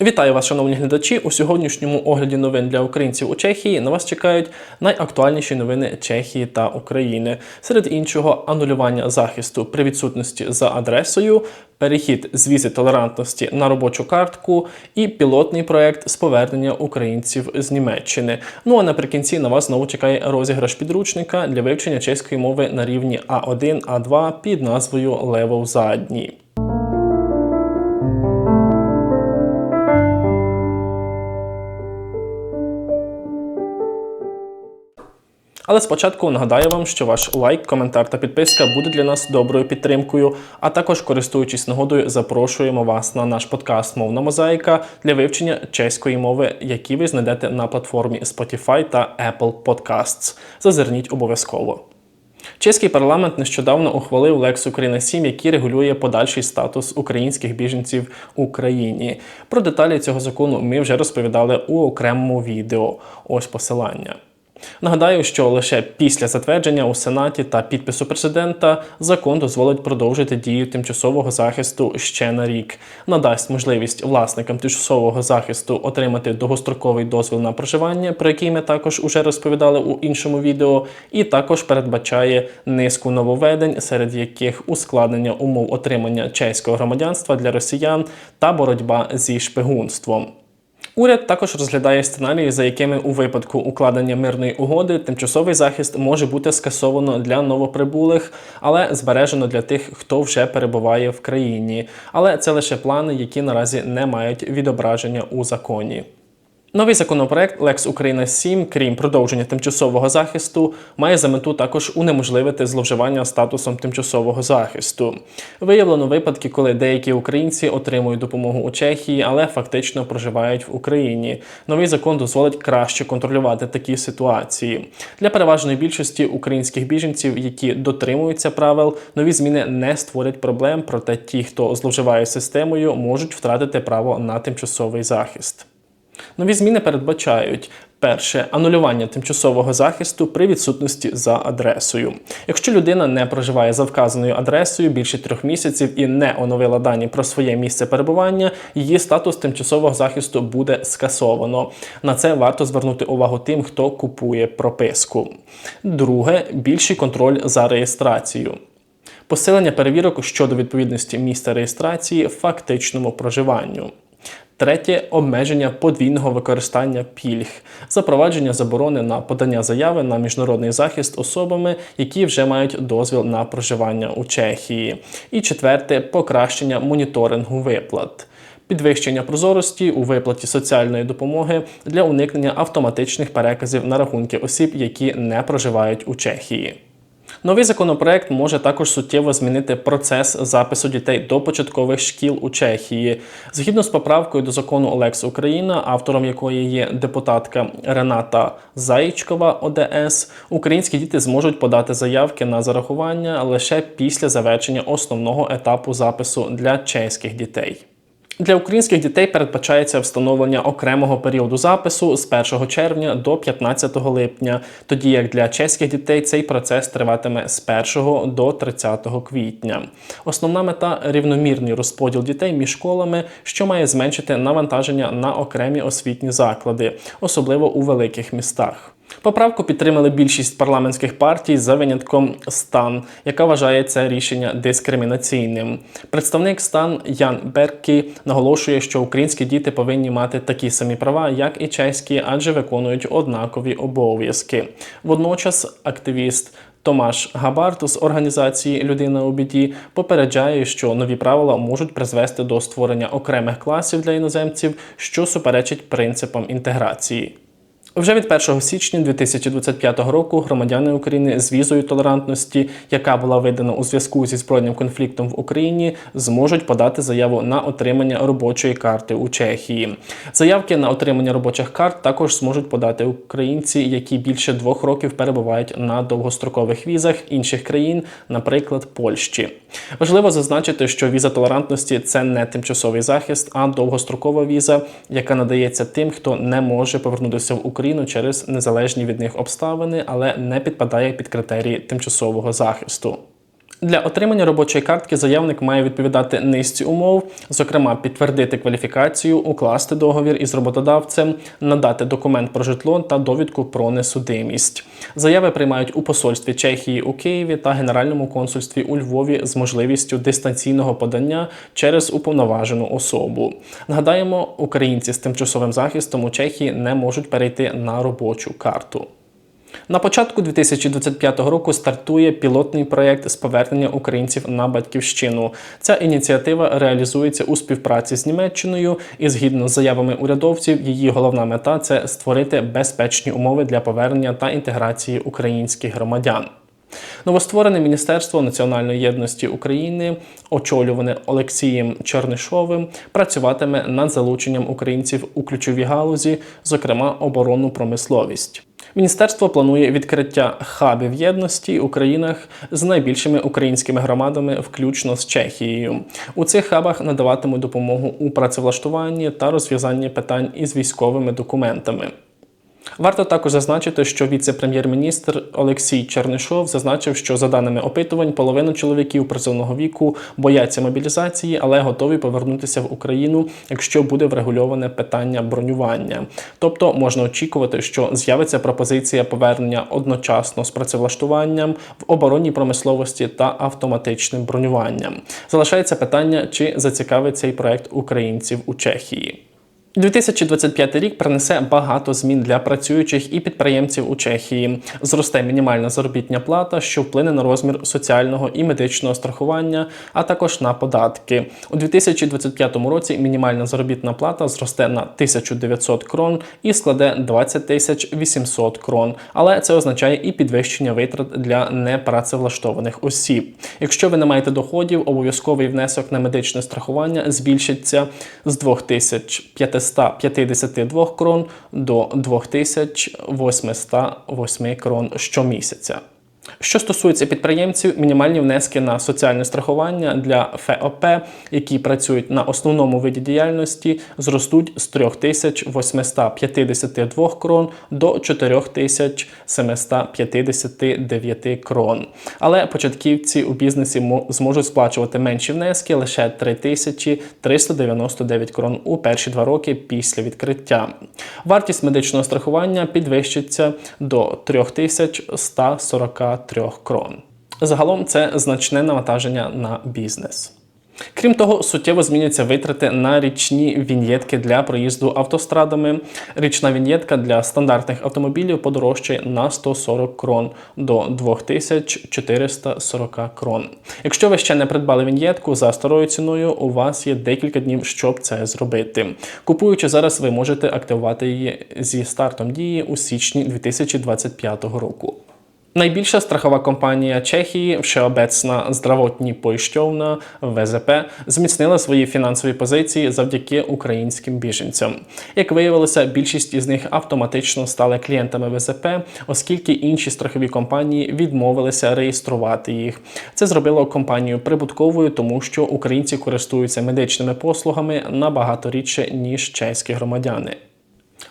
Вітаю вас, шановні глядачі. У сьогоднішньому огляді новин для українців у Чехії на вас чекають найактуальніші новини Чехії та України. Серед іншого, анулювання захисту при відсутності за адресою, перехід з візи толерантності на робочу картку і пілотний проект з повернення українців з Німеччини. Ну а наприкінці на вас знову чекає розіграш підручника для вивчення чеської мови на рівні А1, А2 під назвою Левел задній. Але спочатку нагадаю вам, що ваш лайк, коментар та підписка буде для нас доброю підтримкою. А також, користуючись нагодою, запрошуємо вас на наш подкаст Мовна мозаїка для вивчення чеської мови, які ви знайдете на платформі Spotify та Apple Podcasts. Зазирніть обов'язково. Чеський парламент нещодавно ухвалив Лекс Україна 7, який регулює подальший статус українських біженців в Україні. Про деталі цього закону ми вже розповідали у окремому відео. Ось посилання. Нагадаю, що лише після затвердження у Сенаті та підпису президента закон дозволить продовжити дію тимчасового захисту ще на рік, надасть можливість власникам тимчасового захисту отримати довгостроковий дозвіл на проживання, про який ми також уже розповідали у іншому відео, і також передбачає низку нововведень, серед яких ускладнення умов отримання чеського громадянства для росіян та боротьба зі шпигунством. Уряд також розглядає сценарії, за якими у випадку укладення мирної угоди тимчасовий захист може бути скасовано для новоприбулих, але збережено для тих, хто вже перебуває в країні. Але це лише плани, які наразі не мають відображення у законі. Новий законопроект Lex Україна 7, крім продовження тимчасового захисту, має за мету також унеможливити зловживання статусом тимчасового захисту. Виявлено випадки, коли деякі українці отримують допомогу у Чехії, але фактично проживають в Україні. Новий закон дозволить краще контролювати такі ситуації. Для переважної більшості українських біженців, які дотримуються правил, нові зміни не створять проблем, проте ті, хто зловживає системою, можуть втратити право на тимчасовий захист. Нові зміни передбачають перше анулювання тимчасового захисту при відсутності за адресою. Якщо людина не проживає за вказаною адресою більше трьох місяців і не оновила дані про своє місце перебування, її статус тимчасового захисту буде скасовано. На це варто звернути увагу тим, хто купує прописку. Друге більший контроль за реєстрацією. Посилення перевірок щодо відповідності місця реєстрації фактичному проживанню. Третє обмеження подвійного використання пільг, запровадження заборони на подання заяви на міжнародний захист особами, які вже мають дозвіл на проживання у Чехії. І четверте покращення моніторингу виплат. Підвищення прозорості у виплаті соціальної допомоги для уникнення автоматичних переказів на рахунки осіб, які не проживають у Чехії. Новий законопроект може також суттєво змінити процес запису дітей до початкових шкіл у Чехії. Згідно з поправкою до закону Олекс Україна, автором якої є депутатка Рената Заїчкова ОДС, українські діти зможуть подати заявки на зарахування лише після завершення основного етапу запису для чеських дітей. Для українських дітей передбачається встановлення окремого періоду запису з 1 червня до 15 липня, тоді як для чеських дітей цей процес триватиме з 1 до 30 квітня. Основна мета рівномірний розподіл дітей між школами, що має зменшити навантаження на окремі освітні заклади, особливо у великих містах. Поправку підтримали більшість парламентських партій за винятком стан, яка вважає це рішення дискримінаційним. Представник стан Ян Беркі наголошує, що українські діти повинні мати такі самі права, як і чеські, адже виконують однакові обов'язки. Водночас активіст. Томаш Габарт з організації Людина у біді попереджає, що нові правила можуть призвести до створення окремих класів для іноземців, що суперечить принципам інтеграції. Вже від 1 січня 2025 року громадяни України з візою толерантності, яка була видана у зв'язку зі збройним конфліктом в Україні, зможуть подати заяву на отримання робочої карти у Чехії. Заявки на отримання робочих карт також зможуть подати українці, які більше двох років перебувають на довгострокових візах інших країн, наприклад, Польщі. Важливо зазначити, що віза толерантності це не тимчасовий захист, а довгострокова віза, яка надається тим, хто не може повернутися в Україну. Україну через незалежні від них обставини, але не підпадає під критерії тимчасового захисту. Для отримання робочої картки заявник має відповідати низці умов, зокрема, підтвердити кваліфікацію, укласти договір із роботодавцем, надати документ про житло та довідку про несудимість. Заяви приймають у посольстві Чехії у Києві та Генеральному консульстві у Львові з можливістю дистанційного подання через уповноважену особу. Нагадаємо, українці з тимчасовим захистом у Чехії не можуть перейти на робочу карту. На початку 2025 року стартує пілотний проєкт з повернення українців на батьківщину. Ця ініціатива реалізується у співпраці з Німеччиною, і згідно з заявами урядовців, її головна мета це створити безпечні умови для повернення та інтеграції українських громадян. Новостворене Міністерство національної єдності України, очолюване Олексієм Чернишовим, працюватиме над залученням українців у ключові галузі, зокрема оборонну промисловість. Міністерство планує відкриття хабів єдності у країнах з найбільшими українськими громадами, включно з Чехією. У цих хабах надаватимуть допомогу у працевлаштуванні та розв'язанні питань із військовими документами. Варто також зазначити, що віце-прем'єр-міністр Олексій Чернишов зазначив, що за даними опитувань, половина чоловіків призовного віку бояться мобілізації, але готові повернутися в Україну, якщо буде врегульоване питання бронювання. Тобто можна очікувати, що з'явиться пропозиція повернення одночасно з працевлаштуванням в оборонній промисловості та автоматичним бронюванням. Залишається питання, чи зацікавить цей проект українців у Чехії. 2025 рік принесе багато змін для працюючих і підприємців у Чехії. Зросте мінімальна заробітня плата, що вплине на розмір соціального і медичного страхування, а також на податки. У 2025 році мінімальна заробітна плата зросте на 1900 крон і складе 20 тисяч 800 крон. Але це означає і підвищення витрат для непрацевлаштованих осіб. Якщо ви не маєте доходів, обов'язковий внесок на медичне страхування збільшиться з 2500 152 крон до 2808 крон щомісяця. Що стосується підприємців, мінімальні внески на соціальне страхування для ФОП, які працюють на основному виді діяльності, зростуть з 3852 крон до 4759 крон. Але початківці у бізнесі зможуть сплачувати менші внески лише 3399 крон у перші два роки після відкриття. Вартість медичного страхування підвищиться до 3140 3 крон. Загалом це значне навантаження на бізнес. Крім того, суттєво зміняться витрати на річні віньєтки для проїзду автострадами. Річна віньєтка для стандартних автомобілів подорожчає на 140 крон до 2440 крон. Якщо ви ще не придбали віньєтку за старою ціною, у вас є декілька днів, щоб це зробити. Купуючи зараз, ви можете активувати її зі стартом дії у січні 2025 року. Найбільша страхова компанія Чехії, Всеобecna Zdravotní pojišťovna ВЗП, зміцнила свої фінансові позиції завдяки українським біженцям. Як виявилося, більшість із них автоматично стали клієнтами ВЗП, оскільки інші страхові компанії відмовилися реєструвати їх. Це зробило компанію прибутковою, тому що українці користуються медичними послугами набагато рідше ніж чеські громадяни.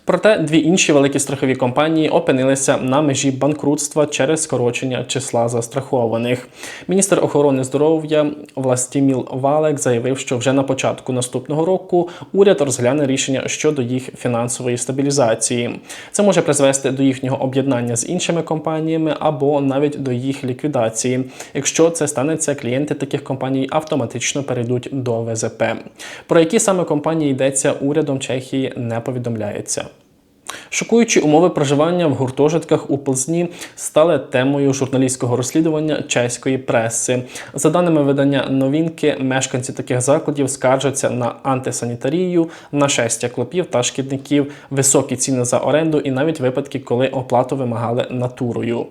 Проте дві інші великі страхові компанії опинилися на межі банкрутства через скорочення числа застрахованих. Міністр охорони здоров'я Властіміл Валек заявив, що вже на початку наступного року уряд розгляне рішення щодо їх фінансової стабілізації. Це може призвести до їхнього об'єднання з іншими компаніями або навіть до їх ліквідації. Якщо це станеться, клієнти таких компаній автоматично перейдуть до ВЗП. Про які саме компанії йдеться урядом Чехії не повідомляється. Шокуючі умови проживання в гуртожитках у Плзні стали темою журналістського розслідування чеської преси. За даними видання новінки, мешканці таких закладів скаржаться на антисанітарію, нашестя клопів та шкідників, високі ціни за оренду і навіть випадки, коли оплату вимагали натурою.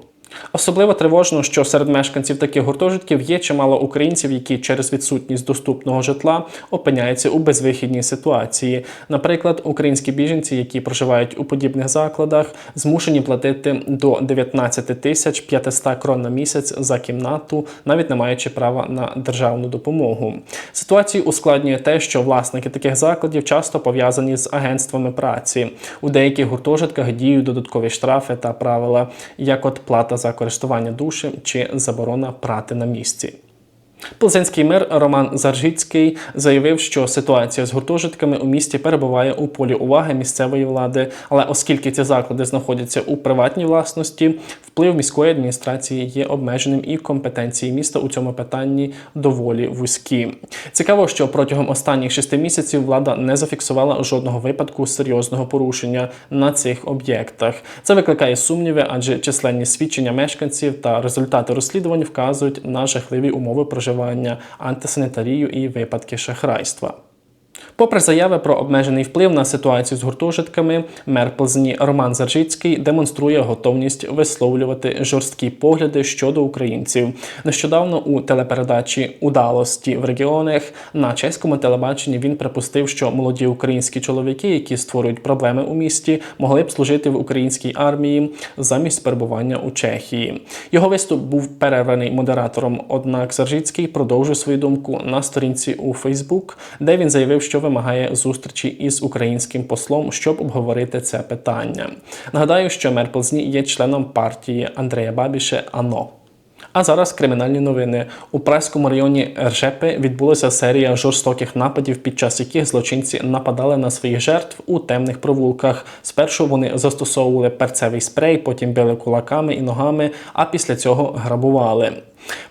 Особливо тривожно, що серед мешканців таких гуртожитків є чимало українців, які через відсутність доступного житла опиняються у безвихідній ситуації. Наприклад, українські біженці, які проживають у подібних закладах, змушені платити до 19 тисяч 500 крон на місяць за кімнату, навіть не маючи права на державну допомогу. Ситуацію ускладнює те, що власники таких закладів часто пов'язані з агентствами праці. У деяких гуртожитках діють додаткові штрафи та правила, як от плата за користування душем чи заборона прати на місці. Плзенський мер Роман Заржицький заявив, що ситуація з гуртожитками у місті перебуває у полі уваги місцевої влади. Але оскільки ці заклади знаходяться у приватній власності, вплив міської адміністрації є обмеженим і компетенції міста у цьому питанні доволі вузькі. Цікаво, що протягом останніх шести місяців влада не зафіксувала жодного випадку серйозного порушення на цих об'єктах. Це викликає сумніви, адже численні свідчення мешканців та результати розслідувань вказують на жахливі умови проживання, антисанітарію і випадки шахрайства. Попри заяви про обмежений вплив на ситуацію з гуртожитками, мер Плзні Роман Заржицький демонструє готовність висловлювати жорсткі погляди щодо українців. Нещодавно у телепередачі Удалості в регіонах на чеському телебаченні він припустив, що молоді українські чоловіки, які створюють проблеми у місті, могли б служити в українській армії замість перебування у Чехії. Його виступ був перерваний модератором. Однак Заржицький продовжує свою думку на сторінці у Фейсбук, де він заявив, що вимагає зустрічі із українським послом, щоб обговорити це питання. Нагадаю, що мер Плзні є членом партії Андрея Бабіше АНО. А зараз кримінальні новини. У Праському районі Ржепи відбулася серія жорстоких нападів, під час яких злочинці нападали на своїх жертв у темних провулках. Спершу вони застосовували перцевий спрей, потім били кулаками і ногами, а після цього грабували.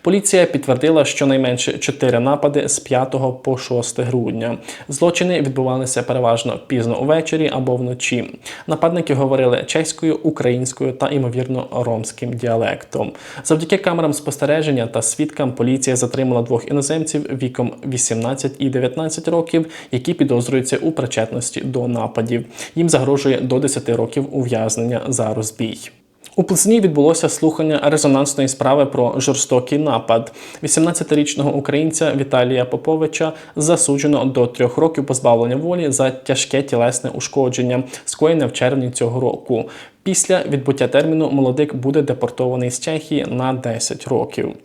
Поліція підтвердила щонайменше чотири напади з 5 по 6 грудня. Злочини відбувалися переважно пізно увечері або вночі. Нападники говорили чеською, українською та ймовірно ромським діалектом. Завдяки камерам спостереження та свідкам поліція затримала двох іноземців віком 18 і 19 років, які підозрюються у причетності до нападів. Їм загрожує до 10 років ув'язнення за розбій. У Плесні відбулося слухання резонансної справи про жорстокий напад. 18-річного українця Віталія Поповича засуджено до трьох років позбавлення волі за тяжке тілесне ушкодження, скоєне в червні цього року. Після відбуття терміну молодик буде депортований з Чехії на 10 років.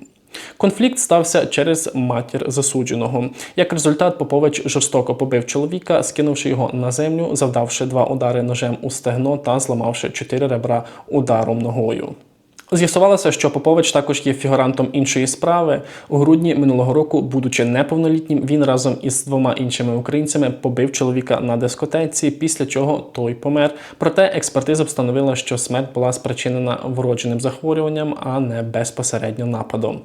Конфлікт стався через матір засудженого. Як результат, Попович жорстоко побив чоловіка, скинувши його на землю, завдавши два удари ножем у стегно та зламавши чотири ребра ударом ногою. З'ясувалося, що Попович також є фігурантом іншої справи. У грудні минулого року, будучи неповнолітнім, він разом із двома іншими українцями побив чоловіка на дискотеці, після чого той помер. Проте експертиза встановила, що смерть була спричинена вродженим захворюванням, а не безпосередньо нападом.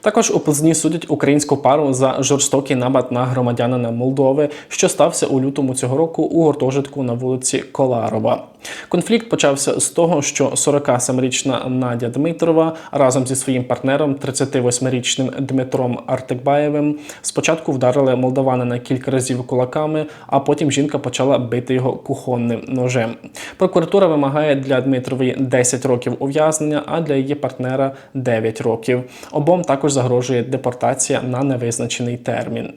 Також у Плзні судять українську пару за жорстокий напад на громадянина Молдови, що стався у лютому цього року у гуртожитку на вулиці Коларова. Конфлікт почався з того, що 47-річна Надя Дмитрова разом зі своїм партнером, 38-річним Дмитром Артекбаєвим, спочатку вдарили молдаванина кілька разів кулаками, а потім жінка почала бити його кухонним ножем. Прокуратура вимагає для Дмитрової 10 років ув'язнення, а для її партнера 9 років. Обом також загрожує депортація на невизначений термін.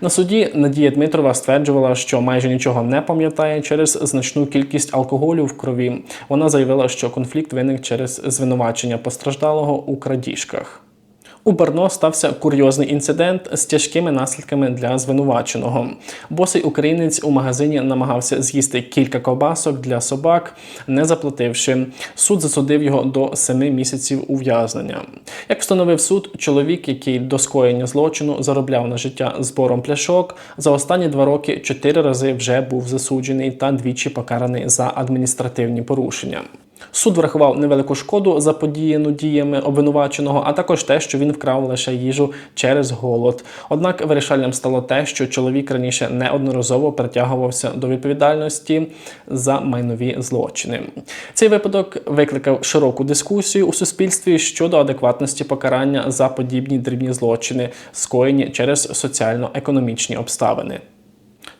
На суді Надія Дмитрова стверджувала, що майже нічого не пам'ятає через значну кількість алкоголю в крові. Вона заявила, що конфлікт виник через звинувачення постраждалого у крадіжках. У Барно стався курйозний інцидент з тяжкими наслідками для звинуваченого. Босий українець у магазині намагався з'їсти кілька ковбасок для собак, не заплативши. Суд засудив його до семи місяців ув'язнення. Як встановив суд, чоловік, який до скоєння злочину заробляв на життя збором пляшок, за останні два роки чотири рази вже був засуджений та двічі покараний за адміністративні порушення. Суд врахував невелику шкоду заподіяну діями обвинуваченого, а також те, що він вкрав лише їжу через голод. Однак вирішальним стало те, що чоловік раніше неодноразово притягувався до відповідальності за майнові злочини. Цей випадок викликав широку дискусію у суспільстві щодо адекватності покарання за подібні дрібні злочини, скоєні через соціально-економічні обставини.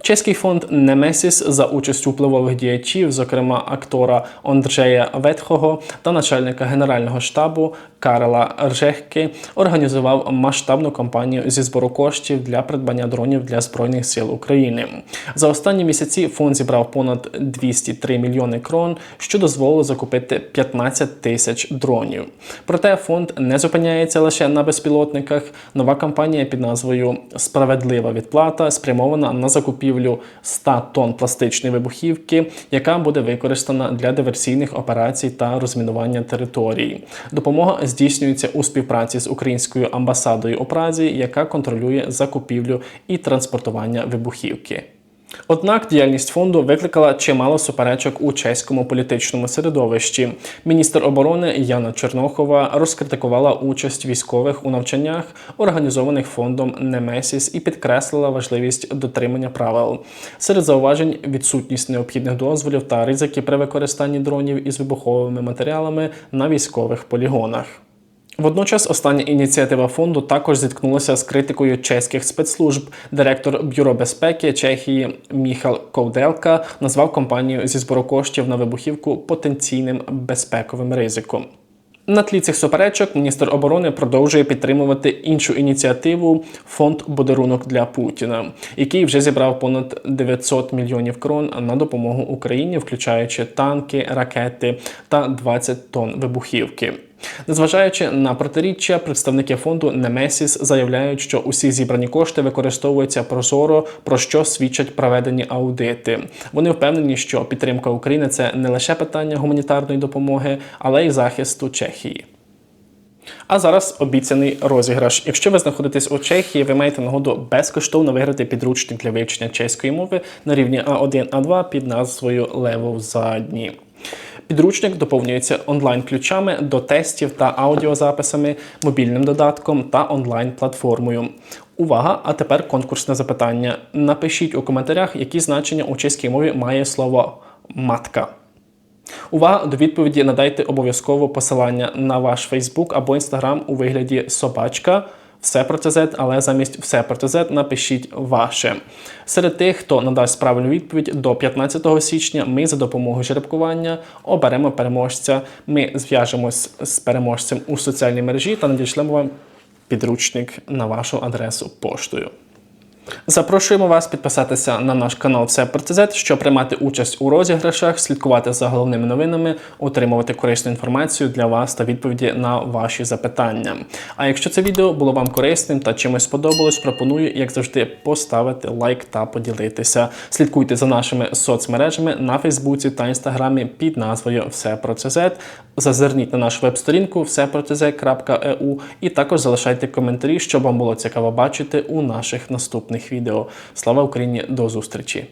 Чеський фонд Немесіс за участю впливових діячів, зокрема актора Ондржея Ветхого та начальника генерального штабу Карла Ржехки, організував масштабну кампанію зі збору коштів для придбання дронів для збройних сил України. За останні місяці фонд зібрав понад 203 мільйони крон, що дозволило закупити 15 тисяч дронів. Проте фонд не зупиняється лише на безпілотниках. Нова кампанія під назвою Справедлива відплата спрямована на закупівлю закупівлю 100 тонн пластичної вибухівки, яка буде використана для диверсійних операцій та розмінування території. Допомога здійснюється у співпраці з українською амбасадою у Празі, яка контролює закупівлю і транспортування вибухівки. Однак діяльність фонду викликала чимало суперечок у чеському політичному середовищі. Міністр оборони Яна Чернохова розкритикувала участь військових у навчаннях, організованих фондом Немесіс, і підкреслила важливість дотримання правил. Серед зауважень відсутність необхідних дозволів та ризики при використанні дронів із вибуховими матеріалами на військових полігонах. Водночас остання ініціатива фонду також зіткнулася з критикою чеських спецслужб. Директор бюро безпеки Чехії Міхал Ковделка назвав компанію зі збору коштів на вибухівку потенційним безпековим ризиком. На тлі цих суперечок міністр оборони продовжує підтримувати іншу ініціативу фонд Подарунок для Путіна, який вже зібрав понад 900 мільйонів крон на допомогу Україні, включаючи танки, ракети та 20 тонн вибухівки. Незважаючи на протиріччя, представники фонду Немесіс заявляють, що усі зібрані кошти використовуються прозоро, про що свідчать проведені аудити. Вони впевнені, що підтримка України це не лише питання гуманітарної допомоги, але й захисту Чехії. А зараз обіцяний розіграш. Якщо ви знаходитесь у Чехії, ви маєте нагоду безкоштовно виграти підручник для вивчення чеської мови на рівні А1 А2 під назвою Левел задні. Підручник доповнюється онлайн-ключами до тестів та аудіозаписами, мобільним додатком та онлайн-платформою. Увага! А тепер конкурсне запитання. Напишіть у коментарях, які значення у чеській мові має слово матка. Увага! До відповіді надайте обов'язково посилання на ваш Фейсбук або Інстаграм у вигляді собачка. Все про ТЗ, але замість все про ТЗ напишіть ваше. Серед тих, хто надасть правильну відповідь до 15 січня, ми за допомогою жеребкування оберемо переможця. Ми зв'яжемось з переможцем у соціальній мережі та надішлемо вам підручник на вашу адресу поштою. Запрошуємо вас підписатися на наш канал Все про ТЗ, щоб приймати участь у розіграшах, слідкувати за головними новинами, отримувати корисну інформацію для вас та відповіді на ваші запитання. А якщо це відео було вам корисним та чимось сподобалось, пропоную, як завжди, поставити лайк та поділитися. Слідкуйте за нашими соцмережами на Фейсбуці та Інстаграмі під назвою Все про ЦЗ. Зазирніть на нашу веб-сторінку всепротез.eu і також залишайте коментарі, що вам було цікаво бачити у наших наступних відео. Слава Україні! До зустрічі!